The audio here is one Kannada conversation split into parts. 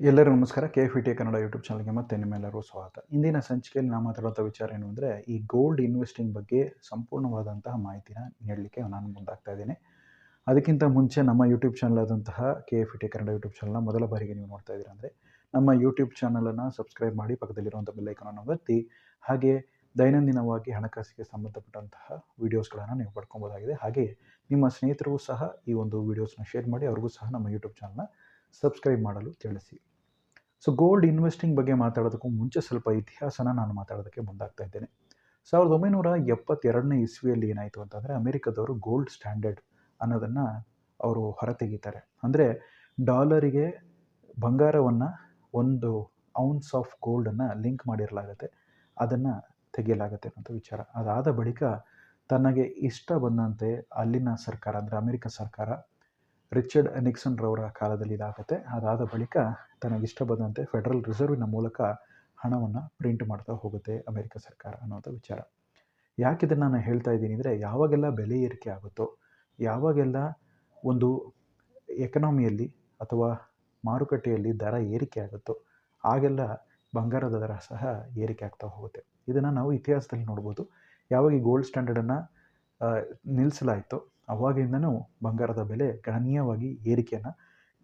ಎಲ್ಲರಿಗೂ ನಮಸ್ಕಾರ. K F T Kannada YouTube ಚಾನಲ್ಗೆ ಮತ್ತೆ ನಿಮ್ಮೆಲ್ಲರೂ ಸ್ವಾಗತ. ಇಂದಿನ ಸಂಚಿಕೆಯಲ್ಲಿ ನಾವು ಮಾತಾಡುವಂಥ ವಿಚಾರ ಏನು ಅಂದರೆ, ಈ ಗೋಲ್ಡ್ ಇನ್ವೆಸ್ಟಿಂಗ್ ಬಗ್ಗೆ ಸಂಪೂರ್ಣವಾದಂತಹ ಮಾಹಿತಿನ ನೀಡಲಿಕ್ಕೆ ನಾನು ಮುಂದಾಗ್ತಾ ಇದ್ದೀನಿ. ಅದಕ್ಕಿಂತ ಮುಂಚೆ ನಮ್ಮ ಯೂಟ್ಯೂಬ್ ಚಾನಲ್ ಆದಂತಹ K F T Kannada YouTube ಚಾನಲ್ನ ಮೊದಲ ಬಾರಿಗೆ ನೀವು ನೋಡ್ತಾ ಇದ್ದೀರಾ ಅಂದರೆ, ನಮ್ಮ ಯೂಟ್ಯೂಬ್ ಚಾನಲನ್ನು ಸಬ್ಸ್ಕ್ರೈಬ್ ಮಾಡಿ ಪಕ್ಕದಲ್ಲಿರುವಂಥ ಬೆಲ್ಲೈಕನನ್ನು ಒತ್ತಿ, ಹಾಗೆ ದೈನಂದಿನವಾಗಿ ಹಣಕಾಸಿಗೆ ಸಂಬಂಧಪಟ್ಟಂತಹ ವೀಡಿಯೋಸ್ಗಳನ್ನು ನೀವು ಪಡ್ಕೊಬೋದಾಗಿದೆ ಹಾಗೆ ನಿಮ್ಮ ಸ್ನೇಹಿತರಿಗೂ ಸಹ ಈ ಒಂದು ವೀಡಿಯೋಸ್ನ ಶೇರ್ ಮಾಡಿ, ಅವ್ರಿಗೂ ಸಹ ನಮ್ಮ ಯೂಟ್ಯೂಬ್ ಚಾನಲ್ನ ಸಬ್ಸ್ಕ್ರೈಬ್ ಮಾಡಲು ತಿಳಿಸಿ. ಸೊ ಗೋಲ್ಡ್ ಇನ್ವೆಸ್ಟಿಂಗ್ ಬಗ್ಗೆ ಮಾತಾಡೋದಕ್ಕೂ ಮುಂಚೆ ಸ್ವಲ್ಪ ಇತಿಹಾಸನ ನಾನು ಮಾತಾಡೋದಕ್ಕೆ ಮುಂದಾಗ್ತಾ ಇದ್ದೇನೆ. ಸಾವಿರದ ಒಂಬೈನೂರ ಎಪ್ಪತ್ತೆರಡನೇ ಇಸ್ವಿಯಲ್ಲಿ ಏನಾಯಿತು ಅಂತಂದರೆ ಅಮೆರಿಕದವರು ಗೋಲ್ಡ್ ಸ್ಟ್ಯಾಂಡರ್ಡ್ ಅನ್ನೋದನ್ನು ಅವರು ಹೊರತೆಗೀತಾರೆ ಅಂದರೆ ಡಾಲರಿಗೆ ಬಂಗಾರವನ್ನು ಒಂದು ಔನ್ಸ್ ಆಫ್ ಗೋಲ್ಡನ್ನು ಲಿಂಕ್ ಮಾಡಿರಲಾಗುತ್ತೆ. ಅದನ್ನು ತೆಗೆಯಲಾಗುತ್ತೆ ಅನ್ನೋಂಥ ವಿಚಾರ. ಅದಾದ ಬಳಿಕ ತನಗೆ ಇಷ್ಟ ಬಂದಂತೆ ಅಲ್ಲಿನ ಸರ್ಕಾರ, ಅಂದರೆ ಅಮೆರಿಕ ಸರ್ಕಾರ ರಿಚರ್ಡ್ ನಿಕ್ಸನ್ ರವರ ಕಾಲದಲ್ಲಿ ಇದಾಗುತ್ತೆ. ಅದಾದ ಬಳಿಕ ತನಗಿಷ್ಟ ಬಂದಂತೆ ಫೆಡರಲ್ ರಿಸರ್ವಿನ ಮೂಲಕ ಹಣವನ್ನು ಪ್ರಿಂಟ್ ಮಾಡ್ತಾ ಹೋಗುತ್ತೆ ಅಮೆರಿಕ ಸರ್ಕಾರ ಅನ್ನೋಂಥ ವಿಚಾರ. ಯಾಕೆ ಇದನ್ನು ನಾನು ಹೇಳ್ತಾ ಇದ್ದೀನಿ ಅಂದರೆ ಯಾವಾಗೆಲ್ಲ ಬೆಲೆ ಏರಿಕೆ ಆಗುತ್ತೋ, ಯಾವಾಗೆಲ್ಲ ಒಂದು ಎಕನಾಮಿಯಲ್ಲಿ ಅಥವಾ ಮಾರುಕಟ್ಟೆಯಲ್ಲಿ ದರ ಏರಿಕೆ ಆಗುತ್ತೋ, ಆಗೆಲ್ಲ ಬಂಗಾರದ ದರ ಸಹ ಏರಿಕೆ ಆಗ್ತಾ ಹೋಗುತ್ತೆ. ಇದನ್ನು ನಾವು ಇತಿಹಾಸದಲ್ಲಿ ನೋಡ್ಬೋದು. ಯಾವಾಗ ಈ ಗೋಲ್ಡ್ ಸ್ಟ್ಯಾಂಡರ್ಡನ್ನು ನಿಲ್ಲಿಸಲಾಯಿತು ಅವಾಗಿಂದನೂ ಬಂಗಾರದ ಬೆಲೆ ಗಣನೀಯವಾಗಿ ಏರಿಕೆಯನ್ನು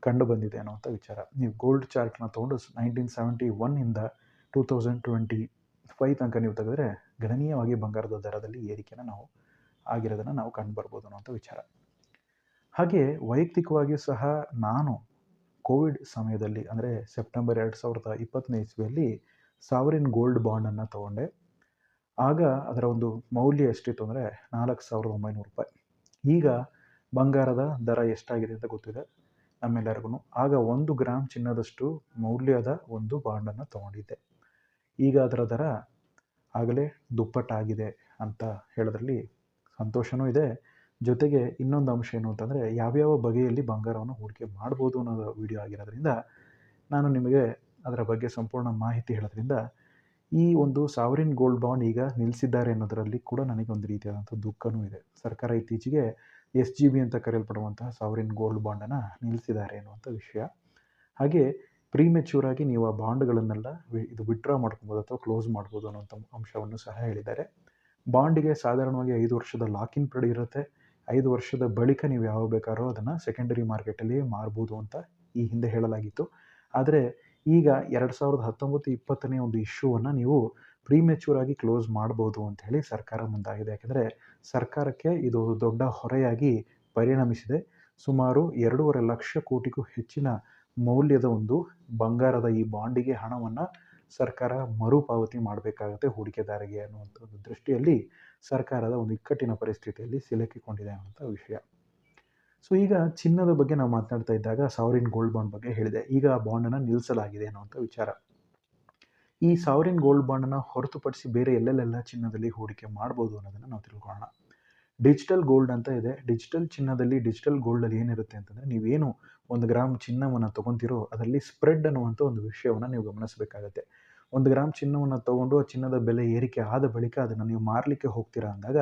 ಕಂಡು ಬಂದಿದೆ ಅನ್ನುವಂಥ ವಿಚಾರ. ನೀವು ಗೋಲ್ಡ್ ಚಾರ್ಟ್ನ ತೊಗೊಂಡು ನೈನ್ಟೀನ್ ಸೆವೆಂಟಿ ಒನ್ನಿಂದ ಟೂ ತೌಸಂಡ್ ಟ್ವೆಂಟಿ ಫೈವ್ ತನಕ ನೀವು ತೆಗೆದ್ರೆ ಗಣನೀಯವಾಗಿ ಬಂಗಾರದ ದರದಲ್ಲಿ ಏರಿಕೆನ ನಾವು ಆಗಿರೋದನ್ನು ನಾವು ಕಂಡು ಬರ್ಬೋದು ವಿಚಾರ. ಹಾಗೆ ವೈಯಕ್ತಿಕವಾಗಿಯೂ ಸಹ ನಾನು ಕೋವಿಡ್ ಸಮಯದಲ್ಲಿ ಅಂದರೆ ಸೆಪ್ಟೆಂಬರ್ ಎರಡು ಸಾವಿರದ ಇಪ್ಪತ್ತನೇ ಇಸ್ವಿಯಲ್ಲಿ ಸಾವರಿನ್ ಗೋಲ್ಡ್ ಬಾಂಡನ್ನು ತೊಗೊಂಡೆ. ಆಗ ಅದರ ಒಂದು ಮೌಲ್ಯ ಎಷ್ಟಿತ್ತು ಅಂದರೆ ನಾಲ್ಕು ಸಾವಿರದ ಒಂಬೈನೂರು ರೂಪಾಯಿ. ಈಗ ಬಂಗಾರದ ದರ ಎಷ್ಟಾಗಿದೆ ಅಂತ ಗೊತ್ತಿದೆ ನಮ್ಮೆಲ್ಲರಿಗೂ. ಆಗ ಒಂದು ಗ್ರಾಮ್ ಚಿನ್ನದಷ್ಟು ಮೌಲ್ಯದ ಒಂದು ಬಾಂಡನ್ನು ತಗೊಂಡಿದ್ದೆ. ಈಗ ಅದರ ದರ ಆಗಲೇ ದುಪ್ಪಟ್ಟಾಗಿದೆ ಅಂತ ಹೇಳೋದ್ರಲ್ಲಿ ಸಂತೋಷವೂ ಇದೆ. ಜೊತೆಗೆ ಇನ್ನೊಂದು ಅಂಶ ಏನು ಅಂತಂದರೆ, ಯಾವ್ಯಾವ ಬಗೆಯಲ್ಲಿ ಬಂಗಾರವನ್ನು ಹೂಡಿಕೆ ಮಾಡ್ಬೋದು ಅನ್ನೋದು ವಿಡಿಯೋ ಆಗಿರೋದ್ರಿಂದ ನಾನು ನಿಮಗೆ ಅದರ ಬಗ್ಗೆ ಸಂಪೂರ್ಣ ಮಾಹಿತಿ ಹೇಳೋದ್ರಿಂದ ಈ ಒಂದು ಸಾವರಿನ್ ಗೋಲ್ಡ್ ಬಾಂಡ್ ಈಗ ನಿಲ್ಲಿಸಿದ್ದಾರೆ ಅನ್ನೋದರಲ್ಲಿ ಕೂಡ ನನಗೆ ಒಂದು ರೀತಿಯಾದಂಥ ದುಃಖನೂ ಇದೆ. ಸರ್ಕಾರ ಇತ್ತೀಚೆಗೆ ಎಸ್ ಜಿ ಬಿ ಅಂತ ಕರೆಯಲ್ಪಡುವಂತಹ ಸಾವರಿನ್ ಗೋಲ್ಡ್ ಬಾಂಡನ್ನು ನಿಲ್ಲಿಸಿದ್ದಾರೆ ಅನ್ನುವಂಥ ವಿಷಯ. ಹಾಗೆ ಪ್ರೀಮೆಚ್ಯೂರ್ ಆಗಿ ನೀವು ಆ ಬಾಂಡ್ಗಳನ್ನೆಲ್ಲ ಇದು ವಿಡ್ರಾ ಮಾಡ್ಕೊಬೋದು ಅಥವಾ ಕ್ಲೋಸ್ ಮಾಡ್ಬೋದು ಅನ್ನೋಂಥ ಅಂಶವನ್ನು ಸಹ ಹೇಳಿದ್ದಾರೆ. ಬಾಂಡಿಗೆ ಸಾಧಾರಣವಾಗಿ ಐದು ವರ್ಷದ ಲಾಕಿನ್ ಪೀರಿಯಡ್ ಇರುತ್ತೆ. ಐದು ವರ್ಷದ ಬಳಿಕ ನೀವು ಯಾವ ಬೇಕಾದ್ರೂ ಅದನ್ನು ಸೆಕೆಂಡರಿ ಮಾರ್ಕೆಟಲ್ಲಿ ಮಾರ್ಬೋದು ಅಂತ ಈ ಹಿಂದೆ ಹೇಳಲಾಗಿತ್ತು. ಆದರೆ ಈಗ ಎರಡು ಸಾವಿರದ ಹತ್ತೊಂಬತ್ತು ಇಪ್ಪತ್ತನೇ ಒಂದು ಇಶ್ಯೂವನ್ನು ನೀವು ಪ್ರೀಮೆಚ್ಯೂರ್ ಆಗಿ ಕ್ಲೋಸ್ ಮಾಡ್ಬೋದು ಅಂತ ಹೇಳಿ ಸರ್ಕಾರ ಮುಂದಾಗಿದೆ. ಯಾಕೆಂದರೆ ಸರ್ಕಾರಕ್ಕೆ ಇದು ದೊಡ್ಡ ಹೊರೆಯಾಗಿ ಪರಿಣಮಿಸಿದೆ. ಸುಮಾರು ಎರಡೂವರೆ ಲಕ್ಷ ಕೋಟಿಗೂ ಹೆಚ್ಚಿನ ಮೌಲ್ಯದ ಒಂದು ಬಂಗಾರದ ಈ ಬಾಂಡಿಗೆ ಹಣವನ್ನು ಸರ್ಕಾರ ಮರುಪಾವತಿ ಮಾಡಬೇಕಾಗುತ್ತೆ ಹೂಡಿಕೆದಾರರಿಗೆ ಅನ್ನುವಂಥ ಒಂದು ದೃಷ್ಟಿಯಲ್ಲಿ ಸರ್ಕಾರದ ಒಂದು ಇಕ್ಕಟ್ಟಿನ ಪರಿಸ್ಥಿತಿಯಲ್ಲಿ ಸಿಲುಕಿಕೊಂಡಿದೆ ಅನ್ನುವಂಥ ವಿಷಯ. ಸೊ ಈಗ ಚಿನ್ನದ ಬಗ್ಗೆ ನಾವು ಮಾತನಾಡ್ತಾ ಇದ್ದಾಗ ಸಾವರಿನ್ ಗೋಲ್ಡ್ ಬಾಂಡ್ ಬಗ್ಗೆ ಹೇಳಿದೆ. ಈಗ ಆ ಬಾಂಡನ್ನು ನಿಲ್ಲಿಸಲಾಗಿದೆ ಅನ್ನುವಂಥ ವಿಚಾರ. ಈ ಸಾವರಿನ್ ಗೋಲ್ಡ್ ಬಾಂಡನ್ನು ಹೊರತುಪಡಿಸಿ ಬೇರೆ ಎಲ್ಲೆಲ್ಲೆಲ್ಲ ಚಿನ್ನದಲ್ಲಿ ಹೂಡಿಕೆ ಮಾಡ್ಬೋದು ಅನ್ನೋದನ್ನು ನಾವು ತಿಳ್ಕೊಳ್ಳೋಣ. ಡಿಜಿಟಲ್ ಗೋಲ್ಡ್ ಅಂತ ಇದೆ. ಡಿಜಿಟಲ್ ಚಿನ್ನದಲ್ಲಿ ಡಿಜಿಟಲ್ ಗೋಲ್ಡಲ್ಲಿ ಏನಿರುತ್ತೆ ಅಂತಂದರೆ ನೀವೇನು ಒಂದು ಗ್ರಾಮ್ ಚಿನ್ನವನ್ನು ತೊಗೊತಿರೋ ಅದರಲ್ಲಿ ಸ್ಪ್ರೆಡ್ ಅನ್ನುವಂಥ ಒಂದು ವಿಷಯವನ್ನು ನೀವು ಗಮನಿಸಬೇಕಾಗತ್ತೆ. ಒಂದು ಗ್ರಾಮ್ ಚಿನ್ನವನ್ನು ತೊಗೊಂಡು ಆ ಚಿನ್ನದ ಬೆಲೆ ಏರಿಕೆ ಆದ ಬಳಿಕ ಅದನ್ನು ನೀವು ಮಾರಲಿಕ್ಕೆ ಹೋಗ್ತೀರಾ ಅಂದಾಗ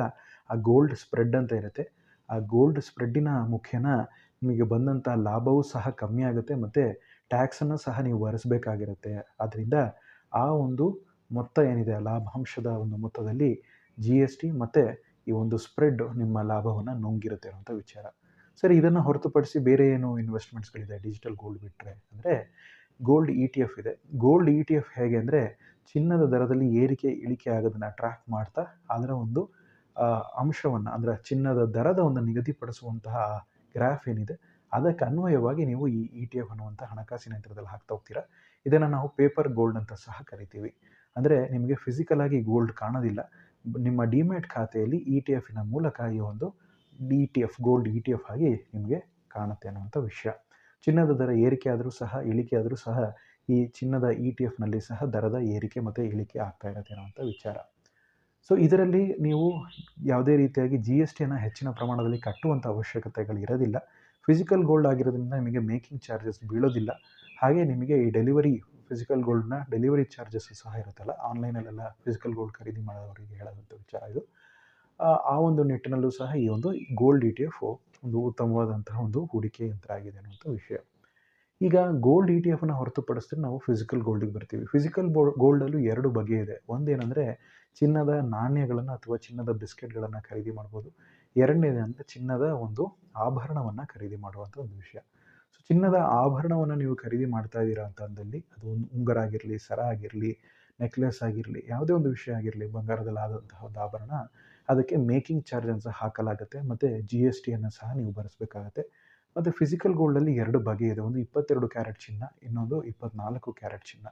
ಆ ಗೋಲ್ಡ್ ಸ್ಪ್ರೆಡ್ ಅಂತ ಇರುತ್ತೆ. ಆ ಗೋಲ್ಡ್ ಸ್ಪ್ರೆಡ್ಡಿನ ಮುಖೇನ ನಿಮಗೆ ಬಂದಂಥ ಲಾಭವೂ ಸಹ ಕಮ್ಮಿ ಆಗುತ್ತೆ ಮತ್ತು ಟ್ಯಾಕ್ಸನ್ನು ಸಹ ನೀವು ಭರಿಸಬೇಕಾಗಿರುತ್ತೆ ಆದ್ದರಿಂದ ಆ ಒಂದು ಮೊತ್ತ ಏನಿದೆ, ಲಾಭಾಂಶದ ಒಂದು ಮೊತ್ತದಲ್ಲಿ ಜಿ ಎಸ್ ಟಿ ಮತ್ತು ಈ ಒಂದು ಸ್ಪ್ರೆಡ್ ನಿಮ್ಮ ಲಾಭವನ್ನು ನುಂಗಿರುತ್ತೆ ಅನ್ನೋಂಥ ವಿಚಾರ. ಸರಿ, ಇದನ್ನು ಹೊರತುಪಡಿಸಿ ಬೇರೆ ಏನು ಇನ್ವೆಸ್ಟ್ಮೆಂಟ್ಸ್ಗಳಿದೆ ಡಿಜಿಟಲ್ ಗೋಲ್ಡ್ ಬಿಟ್ಟರೆ ಅಂದರೆ ಗೋಲ್ಡ್ ಇ ಟಿ ಎಫ್ ಇದೆ. ಗೋಲ್ಡ್ ಇ ಟಿ ಎಫ್ ಹೇಗೆ ಅಂದರೆ ಚಿನ್ನದ ದರದಲ್ಲಿ ಏರಿಕೆ, ಇಳಿಕೆ ಆಗೋದನ್ನು ಟ್ರ್ಯಾಕ್ ಮಾಡ್ತಾ ಅದರ ಒಂದು ಅಂಶವನ್ನು, ಅಂದರೆ ಚಿನ್ನದ ದರದ ಒಂದು ನಿಗದಿಪಡಿಸುವಂತಹ ಗ್ರಾಫ್ ಏನಿದೆ, ಅದಕ್ಕೆ ಅನ್ವಯವಾಗಿ ನೀವು ಈ ಇ ಟಿ ಎಫ್ ಅನ್ನುವಂಥ ಹಣಕಾಸಿನ ಯಂತ್ರದಲ್ಲಿ ಹಾಕ್ತಾ ಹೋಗ್ತೀರಾ? ಇದನ್ನು ನಾವು ಪೇಪರ್ ಗೋಲ್ಡ್ ಅಂತ ಸಹ ಕರಿತೀವಿ. ಅಂದರೆ ನಿಮಗೆ ಫಿಸಿಕಲ್ ಆಗಿ ಗೋಲ್ಡ್ ಕಾಣೋದಿಲ್ಲ. ನಿಮ್ಮ ಡಿಮ್ಯಾಟ್ ಖಾತೆಯಲ್ಲಿ ಇ ಟಿ ಎಫಿನ ಮೂಲಕ ಈ ಒಂದು D T F gold E T F ಆಗಿ ನಿಮಗೆ ಕಾಣುತ್ತೆ ಅನ್ನುವಂಥ ವಿಷಯ. ಚಿನ್ನದ ದರ ಏರಿಕೆ ಆದರೂ ಸಹ, ಇಳಿಕೆ ಆದರೂ ಸಹ ಈ ಚಿನ್ನದ ಇ ಟಿ ಎಫ್ನಲ್ಲಿ ಸಹ ದರದ ಏರಿಕೆ ಮತ್ತು ಇಳಿಕೆ ಆಗ್ತಾ ಇರುತ್ತೆ ಅನ್ನುವಂಥ ವಿಚಾರ. ಸೊ ಇದರಲ್ಲಿ ನೀವು ಯಾವುದೇ ರೀತಿಯಾಗಿ ಜಿ ಎಸ್ ಟಿಯನ್ನು ಹೆಚ್ಚಿನ ಪ್ರಮಾಣದಲ್ಲಿ ಕಟ್ಟುವಂಥ ಅವಶ್ಯಕತೆಗಳು ಇರೋದಿಲ್ಲ. ಫಿಸಿಕಲ್ ಗೋಲ್ಡ್ ಆಗಿರೋದ್ರಿಂದ ನಿಮಗೆ ಮೇಕಿಂಗ್ ಚಾರ್ಜಸ್ ಬೀಳೋದಿಲ್ಲ. ಹಾಗೆ ನಿಮಗೆ ಈ ಡೆಲಿವರಿ ಫಿಸಿಕಲ್ ಗೋಲ್ಡ್ನ ಡೆಲಿವರಿ ಚಾರ್ಜಸ್ ಸಹ ಇರುತ್ತಲ್ಲ. ಆನ್ಲೈನಲ್ಲೆಲ್ಲ ಫಿಸಿಕಲ್ ಗೋಲ್ಡ್ ಖರೀದಿ ಮಾಡೋದವರಿಗೆ ಹೇಳೋದಂಥ ವಿಚಾರ ಇದು. ಆ ಒಂದು ನಿಟ್ಟಿನಲ್ಲೂ ಸಹ ಈ ಒಂದು ಗೋಲ್ಡ್ ಇ ಟಿ ಎಫ್ ಒಂದು ಉತ್ತಮವಾದಂತಹ ಒಂದು ಹೂಡಿಕೆ ಯಂತ್ರ ಆಗಿದೆ ಅನ್ನುವಂಥ ವಿಷಯ. ಈಗ ಗೋಲ್ಡ್ ಇ ಟಿ ಎಫ್ನ ಹೊರತುಪಡಿಸಿದ್ರೆ ನಾವು ಫಿಸಿಕಲ್ ಗೋಲ್ಡಿಗೆ ಬರ್ತೀವಿ. ಫಿಸಿಕಲ್ ಬೋ ಗೋಲ್ಡಲ್ಲೂ ಎರಡು ಬಗೆ ಇದೆ. ಒಂದೇನೆಂದರೆ ಚಿನ್ನದ ನಾಣ್ಯಗಳನ್ನು ಅಥವಾ ಚಿನ್ನದ ಬಿಸ್ಕೆಟ್ಗಳನ್ನು ಖರೀದಿ ಮಾಡ್ಬೋದು. ಎರಡನೇದು ಅಂದರೆ ಚಿನ್ನದ ಒಂದು ಆಭರಣವನ್ನು ಖರೀದಿ ಮಾಡುವಂಥ ಒಂದು ವಿಷಯ. ಸೊ ಚಿನ್ನದ ಆಭರಣವನ್ನು ನೀವು ಖರೀದಿ ಮಾಡ್ತಾ ಇದ್ದೀರಾ ಅಂತ ಅಂದಲ್ಲಿ ಅದು ಒಂದು ಉಂಗರ ಆಗಿರಲಿ, ಸರ ಆಗಿರಲಿ ನೆಕ್ಲೆಸ್ ಆಗಿರಲಿ, ಯಾವುದೇ ಒಂದು ವಿಷಯ ಆಗಿರಲಿ ಬಂಗಾರದಲ್ಲಾದಂತಹ ಒಂದು ಆಭರಣ, ಅದಕ್ಕೆ ಮೇಕಿಂಗ್ ಚಾರ್ಜನ್ನು ಸಹ ಹಾಕಲಾಗುತ್ತೆ. ಮತ್ತು ಜಿ ಎಸ್ ಟಿಯನ್ನು ಸಹ ನೀವು ಭರಿಸಬೇಕಾಗತ್ತೆ. ಮತ್ತು ಫಿಸಿಕಲ್ ಗೋಲ್ಡಲ್ಲಿ ಎರಡು ಬಗೆ ಇದೆ. ಒಂದು ಇಪ್ಪತ್ತೆರಡು ಕ್ಯಾರೆಟ್ ಚಿನ್ನ, ಇನ್ನೊಂದು ಇಪ್ಪತ್ನಾಲ್ಕು ಕ್ಯಾರೆಟ್ ಚಿನ್ನ.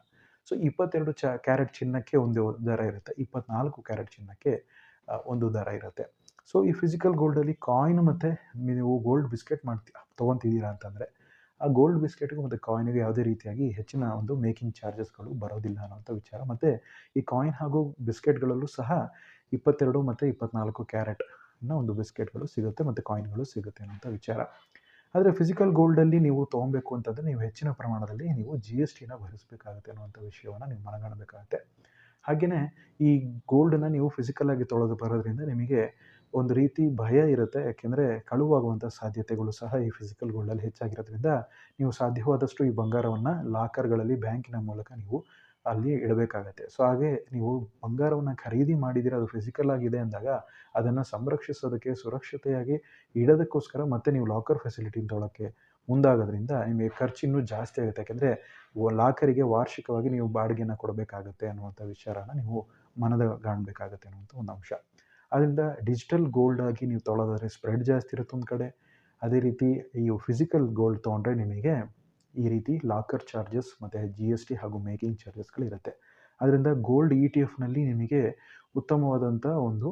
ಸೊ ಇಪ್ಪತ್ತೆರಡು ಚ ಕ್ಯಾರೆಟ್ ಚಿನ್ನಕ್ಕೆ ಒಂದು ದರ ಇರುತ್ತೆ. ಇಪ್ಪತ್ನಾಲ್ಕು ಕ್ಯಾರೆಟ್ ಚಿನ್ನಕ್ಕೆ ಒಂದು ದರ ಇರುತ್ತೆ. ಸೊ ಈ ಫಿಸಿಕಲ್ ಗೋಲ್ಡಲ್ಲಿ ಕಾಯಿನ್ ಮತ್ತು ನೀವು ಗೋಲ್ಡ್ ಬಿಸ್ಕೆಟ್ ಮಾಡ್ತಿ, ತೊಗೊತಿದ್ದೀರಾ ಅಂತಂದರೆ, ಆ ಗೋಲ್ಡ್ ಬಿಸ್ಕೆಟ್ಗೂ ಮತ್ತು ಕಾಯಿನ್ಗೆ ಯಾವುದೇ ರೀತಿಯಾಗಿ ಹೆಚ್ಚಿನ ಒಂದು ಮೇಕಿಂಗ್ ಚಾರ್ಜಸ್ಗಳು ಬರೋದಿಲ್ಲ ಅನ್ನೋಂಥ ವಿಚಾರ. ಮತ್ತು ಈ ಕಾಯಿನ್ ಹಾಗೂ ಬಿಸ್ಕೆಟ್ಗಳಲ್ಲೂ ಸಹ ಇಪ್ಪತ್ತೆರಡು ಮತ್ತು ಇಪ್ಪತ್ನಾಲ್ಕು ಕ್ಯಾರೆಟ್ನ ಒಂದು ಬಿಸ್ಕೆಟ್ಗಳು ಸಿಗುತ್ತೆ, ಮತ್ತು ಕಾಯಿನ್ಗಳು ಸಿಗುತ್ತೆ ಅನ್ನೋಂಥ ವಿಚಾರ. ಆದರೆ ಫಿಸಿಕಲ್ ಗೋಲ್ಡಲ್ಲಿ ನೀವು ತೊಗೊಬೇಕು ಅಂತಂದರೆ ನೀವು ಹೆಚ್ಚಿನ ಪ್ರಮಾಣದಲ್ಲಿ ನೀವು ಜಿ ಎಸ್ ಟಿನ ಭರಿಸಬೇಕಾಗುತ್ತೆ ಅನ್ನುವಂಥ ವಿಷಯವನ್ನು ನೀವು ಮನಗಾಣಬೇಕಾಗುತ್ತೆ. ಹಾಗೆಯೇ ಈ ಗೋಲ್ಡನ್ನು ನೀವು ಫಿಸಿಕಲಾಗಿ ತೊಳೆದು ಬರೋದ್ರಿಂದ ನಿಮಗೆ ಒಂದು ರೀತಿ ಭಯ ಇರುತ್ತೆ. ಯಾಕೆಂದರೆ ಕಳುವಾಗುವಂಥ ಸಾಧ್ಯತೆಗಳು ಸಹ ಈ ಫಿಸಿಕಲ್ ಗೋಲ್ಡಲ್ಲಿ ಹೆಚ್ಚಾಗಿರೋದ್ರಿಂದ ನೀವು ಸಾಧ್ಯವಾದಷ್ಟು ಈ ಬಂಗಾರವನ್ನು ಲಾಕರ್ಗಳಲ್ಲಿ ಬ್ಯಾಂಕಿನ ಮೂಲಕ ನೀವು ಅಲ್ಲಿ ಇಡಬೇಕಾಗತ್ತೆ. ಸೊ ಹಾಗೆ ನೀವು ಬಂಗಾರವನ್ನು ಖರೀದಿ ಮಾಡಿದರೆ ಅದು ಫಿಸಿಕಲ್ ಆಗಿದೆ ಅಂದಾಗ ಅದನ್ನು ಸಂರಕ್ಷಿಸೋದಕ್ಕೆ, ಸುರಕ್ಷತೆಯಾಗಿ ಇಡೋದಕ್ಕೋಸ್ಕರ ಮತ್ತೆ ನೀವು ಲಾಕರ್ ಫೆಸಿಲಿಟಿ ತೊಳೋಕ್ಕೆ ಮುಂದಾಗೋದ್ರಿಂದ ನಿಮಗೆ ಖರ್ಚು ಇನ್ನೂ ಜಾಸ್ತಿ ಆಗುತ್ತೆ. ಯಾಕೆಂದರೆ ಲಾಕರಿಗೆ ವಾರ್ಷಿಕವಾಗಿ ನೀವು ಬಾಡಿಗೆನ ಕೊಡಬೇಕಾಗತ್ತೆ ಅನ್ನುವಂಥ ವಿಚಾರನ ನೀವು ಮನದ ಕಾಣಬೇಕಾಗತ್ತೆ ಅನ್ನುವಂಥ ಒಂದು ಅಂಶ. ಅದರಿಂದ ಡಿಜಿಟಲ್ ಗೋಲ್ಡ್ ಆಗಿ ನೀವು ತೊಳೋದಾದರೆ ಸ್ಪ್ರೆಡ್ ಜಾಸ್ತಿ ಇರುತ್ತೆ ಒಂದು ಕಡೆ. ಅದೇ ರೀತಿ ಈ ಫಿಸಿಕಲ್ ಗೋಲ್ಡ್ ತೊಗೊಂಡ್ರೆ ನಿಮಗೆ ಈ ರೀತಿ ಲಾಕರ್ ಚಾರ್ಜಸ್ ಮತ್ತು ಜಿ ಎಸ್ ಟಿ ಹಾಗೂ ಮೇಕಿಂಗ್ ಚಾರ್ಜಸ್ಗಳಿರುತ್ತೆ. ಅದರಿಂದ ಗೋಲ್ಡ್ ಇ ಟಿ ಎಫ್ನಲ್ಲಿ ನಿಮಗೆ ಉತ್ತಮವಾದಂಥ ಒಂದು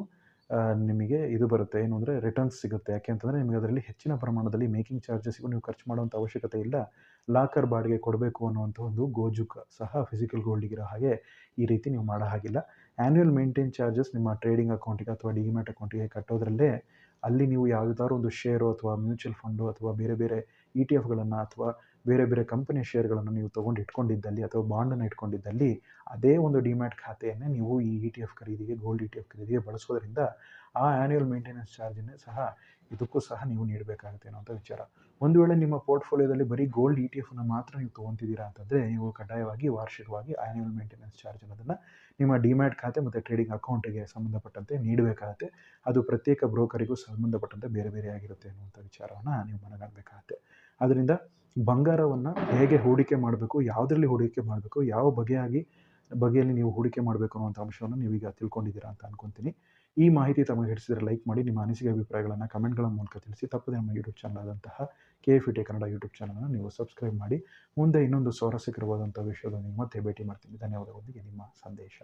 ನಿಮಗೆ ಇದು ಬರುತ್ತೆ. ಏನು ಅಂದರೆ ರಿಟರ್ನ್ಸ್ ಸಿಗುತ್ತೆ. ಯಾಕೆ ಅಂತಂದರೆ ನಿಮಗೆ ಅದರಲ್ಲಿ ಹೆಚ್ಚಿನ ಪ್ರಮಾಣದಲ್ಲಿ ಮೇಕಿಂಗ್ ಚಾರ್ಜಸ್ಗೂ ನೀವು ಖರ್ಚು ಮಾಡುವಂಥ ಅವಶ್ಯಕತೆ ಇಲ್ಲ. ಲಾಕರ್ ಬಾಡಿಗೆ ಕೊಡಬೇಕು ಅನ್ನುವಂಥ ಒಂದು ಗೋಜುಕ ಸಹ ಫಿಸಿಕಲ್ ಗೋಲ್ಡಿಗಿರೋ ಹಾಗೆ ಈ ರೀತಿ ನೀವು ಮಾಡೋ ಹಾಗಿಲ್ಲ. ಆ್ಯನ್ಯುಯಲ್ ಮೇಂಟೈನ್ ಚಾರ್ಜಸ್ ನಿಮ್ಮ ಟ್ರೇಡಿಂಗ್ ಅಕೌಂಟಿಗೆ ಅಥವಾ ಡಿಮ್ಯಾಟ್ ಅಕೌಂಟಿಗೆ ಕಟ್ಟೋದ್ರಲ್ಲೇ ಅಲ್ಲಿ ನೀವು ಯಾವುದಾದ್ರು ಒಂದು ಶೇರು ಅಥವಾ ಮ್ಯೂಚುವಲ್ ಫಂಡು ಅಥವಾ ಬೇರೆ ಬೇರೆ ಇ ಟಿ ಎಫ್ಗಳನ್ನು ಅಥವಾ ಬೇರೆ ಬೇರೆ ಕಂಪನಿಯ ಶೇರ್ಗಳನ್ನು ನೀವು ತೊಗೊಂಡು ಇಟ್ಕೊಂಡಿದ್ದಲ್ಲಿ ಅಥವಾ ಬಾಂಡನ್ನು ಇಟ್ಕೊಂಡಿದ್ದಲ್ಲಿ ಅದೇ ಒಂದು ಡಿಮ್ಯಾಟ್ ಖಾತೆಯನ್ನು ನೀವು ಈ ಇ ಟಿ ಎಫ್ ಖರೀದಿಗೆ ಗೋಲ್ಡ್ ಇ ಟಿ ಎಫ್ ಖರೀದಿಗೆ ಬಳಸೋದ್ರಿಂದ ಆ ಆ್ಯನ್ಯುಯಲ್ ಮೇಂಟೆನೆನ್ಸ್ ಚಾರ್ಜನ್ನೇ ಸಹ ಇದಕ್ಕೂ ಸಹ ನೀವು ನೀಡಬೇಕಾಗುತ್ತೆ ಅನ್ನೋಂಥ ವಿಚಾರ. ಒಂದು ವೇಳೆ ನಿಮ್ಮ ಪೋರ್ಟ್ಫೋಲಿಯೋದಲ್ಲಿ ಬರೀ ಗೋಲ್ಡ್ ಇ ಟಿ ಎಫ್ನ ಮಾತ್ರ ನೀವು ತೊಗೊತಿದ್ದೀರಾ ಅಂತಂದರೆ ನೀವು ಕಡ್ಡಾಯವಾಗಿ ವಾರ್ಷಿಕವಾಗಿ ಆ್ಯನ್ಯುಯಲ್ ಮೇಂಟೆನೆನ್ಸ್ ಚಾರ್ಜ್ ಅನ್ನೋದನ್ನು ನಿಮ್ಮ ಡಿಮ್ಯಾಟ್ ಖಾತೆ ಮತ್ತು ಟ್ರೇಡಿಂಗ್ ಅಕೌಂಟಿಗೆ ಸಂಬಂಧಪಟ್ಟಂತೆ ನೀಡಬೇಕಾಗತ್ತೆ. ಅದು ಪ್ರತ್ಯೇಕ ಬ್ರೋಕರಿಗೂ ಸಂಬಂಧಪಟ್ಟಂತೆ ಬೇರೆ ಬೇರೆ ಆಗಿರುತ್ತೆ ಅನ್ನುವಂಥ ವಿಚಾರವನ್ನು ನೀವು ಮನಗಾಣಬೇಕಾಗತ್ತೆ. ಅದರಿಂದ ಬಂಗಾರವನ್ನು ಹೇಗೆ ಹೂಡಿಕೆ ಮಾಡಬೇಕು, ಯಾವುದರಲ್ಲಿ ಹೂಡಿಕೆ ಮಾಡಬೇಕು, ಯಾವ ಬಗೆಯಾಗಿ ಬಗೆಯಲ್ಲಿ ನೀವು ಹೂಡಿಕೆ ಮಾಡಬೇಕು ಅನ್ನೋಂಥ ಅಂಶವನ್ನು ನೀವೀಗ ತಿಳ್ಕೊಂಡಿದ್ದೀರಾ ಅಂತ ಅನ್ಕೊತೀನಿ. ಈ ಮಾಹಿತಿ ತಮಗೆ ಹಿಡಿಸಿದರೆ ಲೈಕ್ ಮಾಡಿ, ನಿಮ್ಮ ಅನಿಸಿಕೆ ಅಭಿಪ್ರಾಯಗಳನ್ನು ಕಮೆಂಟ್ಗಳ ಮೂಲಕ ತಿಳಿಸಿ. ತಪ್ಪದೆ ನಮ್ಮ ಯೂಟ್ಯೂಬ್ ಚಾನಲ್ ಆದಂತಹ K F T Kannada YouTube ಚಾನಲನ್ನು ನೀವು ಸಬ್ಸ್ಕ್ರೈಬ್ ಮಾಡಿ. ಮುಂದೆ ಇನ್ನೊಂದು ಸ್ವಾರಸ್ಯಕರವಾದಂಥ ವಿಷಯದೊಂದಿಗೆ ಮತ್ತೆ ಭೇಟಿ ಮಾಡ್ತೀನಿ. ಧನ್ಯವಾದಗಳೊಂದಿಗೆ ನಿಮ್ಮ ಸಂದೇಶ.